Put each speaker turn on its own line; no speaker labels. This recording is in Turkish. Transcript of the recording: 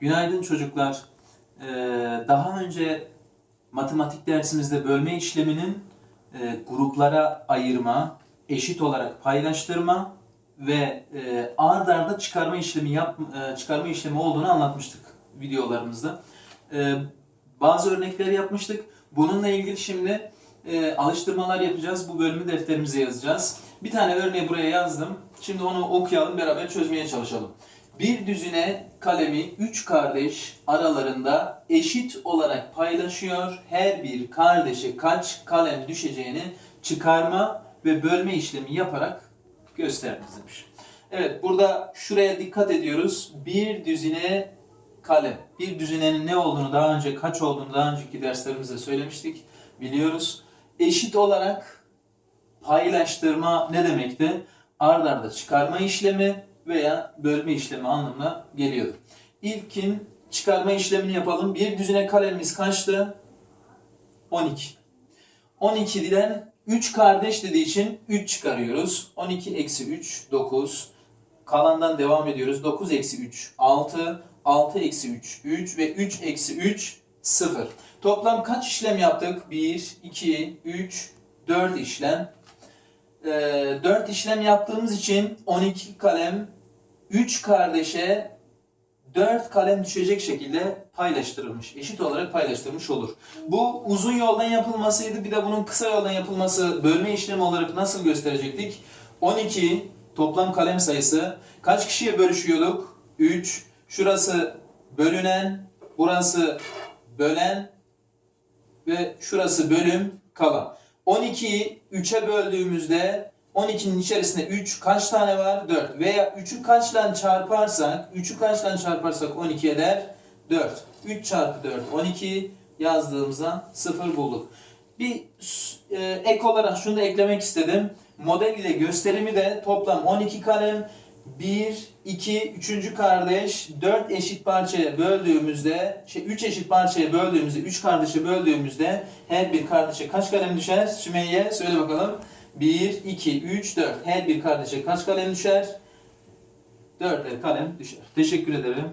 Günaydın çocuklar. Ee, daha önce matematik dersimizde bölme işleminin e, gruplara ayırma, eşit olarak paylaştırma ve e, ard arda çıkarma işlemi yap, e, çıkarma işlemi olduğunu anlatmıştık videolarımızda. E, bazı örnekler yapmıştık. Bununla ilgili şimdi e, alıştırmalar yapacağız. Bu bölümü defterimize yazacağız. Bir tane örneği buraya yazdım. Şimdi onu okuyalım, beraber çözmeye çalışalım. Bir düzine kalemi üç kardeş aralarında eşit olarak paylaşıyor. Her bir kardeşe kaç kalem düşeceğini çıkarma ve bölme işlemi yaparak gösteriniz demiş. Evet burada şuraya dikkat ediyoruz. Bir düzine kalem. Bir düzinenin ne olduğunu daha önce kaç olduğunu daha önceki derslerimizde söylemiştik. Biliyoruz. Eşit olarak paylaştırma ne demekti? Ard arda çıkarma işlemi veya bölme işlemi anlamına geliyor. İlkin çıkarma işlemini yapalım. Bir düzine kalemimiz kaçtı? 12. 12'den 3 kardeş dediği için 3 çıkarıyoruz. 12 eksi 3 9. Kalandan devam ediyoruz. 9 eksi 3 6. 6 eksi 3 3 ve 3 eksi 3 0. Toplam kaç işlem yaptık? 1, 2, 3, 4 işlem. Ee, 4 işlem yaptığımız için 12 kalem 3 kardeşe 4 kalem düşecek şekilde paylaştırılmış. Eşit olarak paylaştırılmış olur. Bu uzun yoldan yapılmasıydı. Bir de bunun kısa yoldan yapılması bölme işlemi olarak nasıl gösterecektik? 12 toplam kalem sayısı. Kaç kişiye bölüşüyorduk? 3. Şurası bölünen, burası bölen ve şurası bölüm kalan. 12'yi 3'e böldüğümüzde 12'nin içerisinde 3 kaç tane var? 4. Veya 3'ü kaçla çarparsak, 3'ü kaçla çarparsak 12 eder? 4. 3 çarpı 4 12 yazdığımızda 0 bulduk. Bir e, ek olarak şunu da eklemek istedim. Model ile gösterimi de toplam 12 kalem 1, 2, 3. kardeş 4 eşit parçaya böldüğümüzde, şey 3 eşit parçaya böldüğümüzde, 3 kardeşe böldüğümüzde her bir kardeşe kaç kalem düşer? Sümeyye söyle bakalım. 1, 2, 3, 4. Her bir kardeşe kaç kalem düşer? 4'er kalem düşer. Teşekkür ederim.